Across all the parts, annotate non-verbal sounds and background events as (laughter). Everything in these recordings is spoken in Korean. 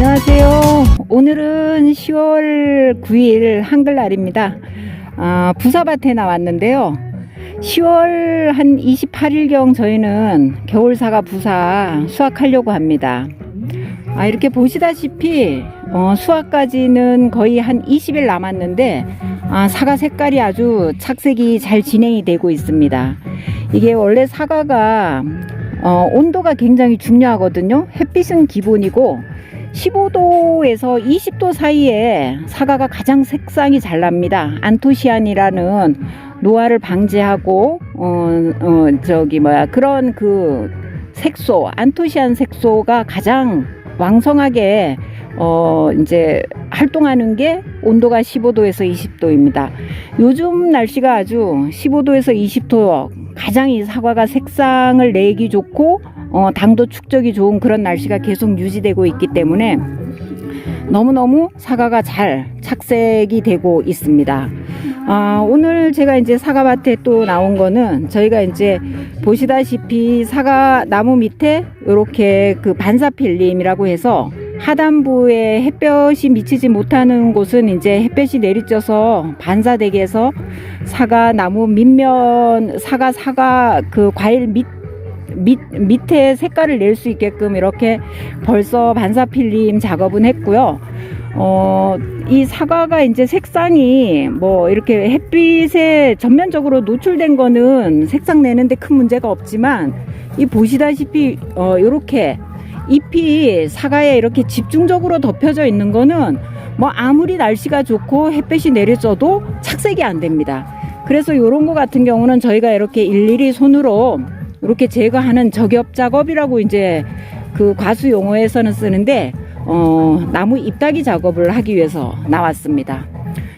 안녕하세요. 오늘은 10월 9일 한글날입니다. 아, 부사밭에 나왔는데요. 10월 한 28일경 저희는 겨울사과 부사 수확하려고 합니다. 아, 이렇게 보시다시피 어, 수확까지는 거의 한 20일 남았는데 아, 사과 색깔이 아주 착색이 잘 진행이 되고 있습니다. 이게 원래 사과가 어, 온도가 굉장히 중요하거든요. 햇빛은 기본이고 15도에서 20도 사이에 사과가 가장 색상이 잘 납니다. 안토시안이라는 노화를 방지하고 어, 어 저기 뭐야 그런 그 색소 안토시안 색소가 가장 왕성하게 어 이제 활동하는 게 온도가 15도에서 20도입니다. 요즘 날씨가 아주 15도에서 20도 가장 이 사과가 색상을 내기 좋고 어, 당도 축적이 좋은 그런 날씨가 계속 유지되고 있기 때문에 너무너무 사과가 잘 착색이 되고 있습니다. 아, 오늘 제가 이제 사과밭에 또 나온 거는 저희가 이제 보시다시피 사과 나무 밑에 이렇게 그 반사필름이라고 해서 하단부에 햇볕이 미치지 못하는 곳은 이제 햇볕이 내리쬐서 반사되게 해서 사과 나무 밑면 사과 사과 그 과일 밑 밑, 밑에 색깔을 낼 수 있게끔 이렇게 벌써 반사 필름 작업은 했고요. 어, 이 사과가 이제 색상이 뭐 이렇게 햇빛에 전면적으로 노출된 거는 색상 내는데 큰 문제가 없지만 이 보시다시피 어, 이렇게 잎이 사과에 이렇게 집중적으로 덮여져 있는 거는 뭐 아무리 날씨가 좋고 햇볕이 내려져도 착색이 안 됩니다. 그래서 이런 거 같은 경우는 저희가 이렇게 일일이 손으로 이렇게 제거하는 저겹 작업이라고 이제 그 과수 용어에서는 쓰는데 어, 나무 잎따기 작업을 하기 위해서 나왔습니다.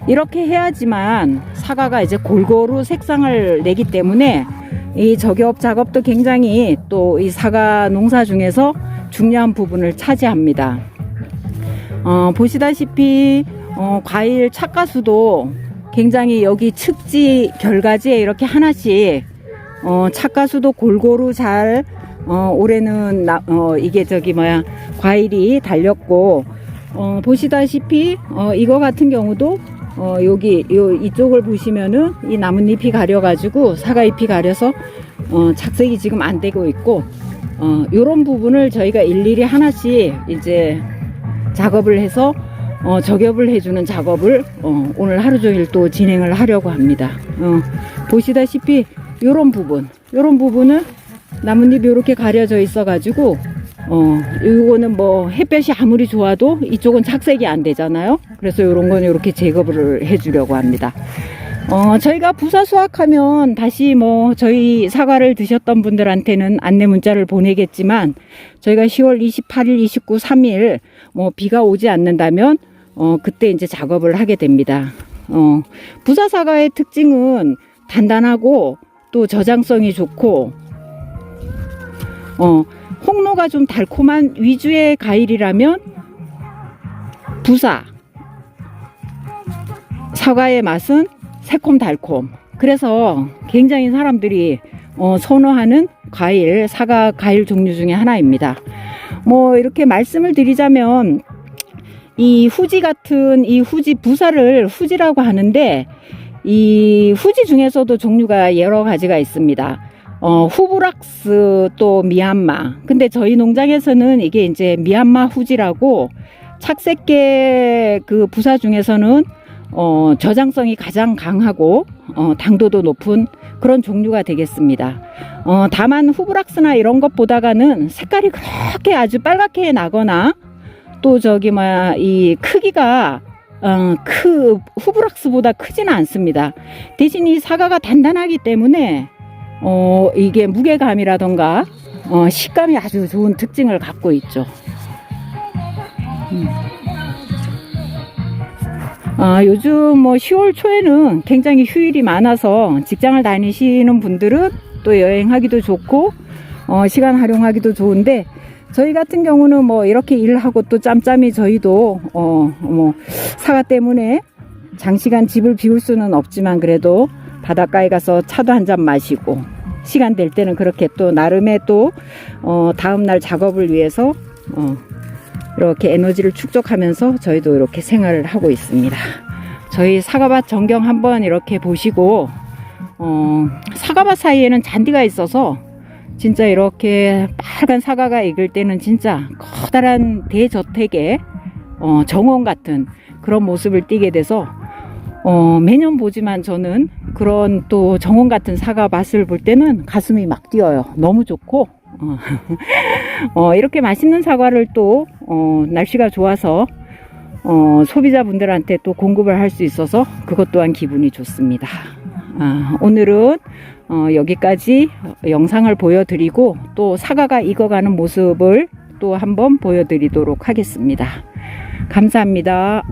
이렇게 해야지만 사과가 이제 골고루 색상을 내기 때문에 이 저겹 작업도 굉장히 또 이 사과 농사 중에서 중요한 부분을 차지합니다. 어, 보시다시피 어, 과일 착가수도 굉장히 여기 측지 결과지에 이렇게 하나씩 어, 착가수도 골고루 잘 어, 올해는 나, 어, 이게 저기 뭐야 과일이 달렸고 어, 보시다시피 어, 이거 같은 경우도 어, 여기 요 이쪽을 보시면은 이 나뭇잎이 가려가지고 사과잎이 가려서 어, 착색이 지금 안 되고 있고 어, 요런 부분을 저희가 일일이 하나씩 이제 작업을 해서 어, 저겹을 해주는 작업을 어, 오늘 하루 종일 또 진행을 하려고 합니다. 어, 보시다시피 요런 부분, 요런 부분은 나뭇잎이 이렇게 가려져 있어가지고 어, 요거는 뭐 햇볕이 아무리 좋아도 이쪽은 착색이 안 되잖아요. 그래서 요런 건 이렇게 제거를 해주려고 합니다. 어, 저희가 부사 수확하면 다시 뭐 저희 사과를 드셨던 분들한테는 안내 문자를 보내겠지만 저희가 10월 28일, 29, 3일 뭐 비가 오지 않는다면 어, 그때 이제 작업을 하게 됩니다. 어, 부사 사과의 특징은 단단하고 또 저장성이 좋고 어, 홍로가 좀 달콤한 위주의 과일이라면 부사 사과의 맛은 새콤달콤 그래서 굉장히 사람들이 어, 선호하는 과일 사과 과일 종류 중에 하나입니다 뭐 이렇게 말씀을 드리자면 이 후지 같은 이 후지 부사를 후지라고 하는데 이 후지 중에서도 종류가 여러 가지가 있습니다. 어, 후브락스 또 미얀마. 근데 저희 농장에서는 이게 이제 미얀마 후지라고 착색계 그 부사 중에서는 어, 저장성이 가장 강하고 어, 당도도 높은 그런 종류가 되겠습니다. 어, 다만 후브락스나 이런 것보다가는 색깔이 그렇게 아주 빨갛게 나거나 또 저기 뭐야 이 크기가 어, 크 후브락스보다 크지는 않습니다. 대신 이 사과가 단단하기 때문에 어, 이게 무게감이라던가 어, 식감이 아주 좋은 특징을 갖고 있죠. 음. 아, 요즘 뭐 10월 초에는 굉장히 휴일이 많아서 직장을 다니시는 분들은 또 여행하기도 좋고 어, 시간 활용하기도 좋은데 저희 같은 경우는 뭐 이렇게 일하고 또 짬짬이 저희도 어 뭐 사과 때문에 장시간 집을 비울 수는 없지만 그래도 바닷가에 가서 차도 한 잔 마시고 시간 될 때는 그렇게 또 나름의 또 어 다음 날 작업을 위해서 어 이렇게 에너지를 축적하면서 저희도 이렇게 생활을 하고 있습니다. 저희 사과밭 전경 한번 이렇게 보시고 어, 사과밭 사이에는 잔디가 있어서 진짜 이렇게 빨간 사과가 익을 때는 진짜 커다란 대저택의 어, 정원 같은 그런 모습을 띠게 돼서 어, 매년 보지만 저는 그런 또 정원 같은 사과 맛을 볼 때는 가슴이 막 뛰어요. 너무 좋고 어, (laughs) 어, 이렇게 맛있는 사과를 또 어, 날씨가 좋아서 어, 소비자분들한테 또 공급을 할 수 있어서 그것 또한 기분이 좋습니다. 아, 오늘은 어, 여기까지 영상을 보여드리고 또 사과가 익어가는 모습을 또 한번 보여드리도록 하겠습니다. 감사합니다.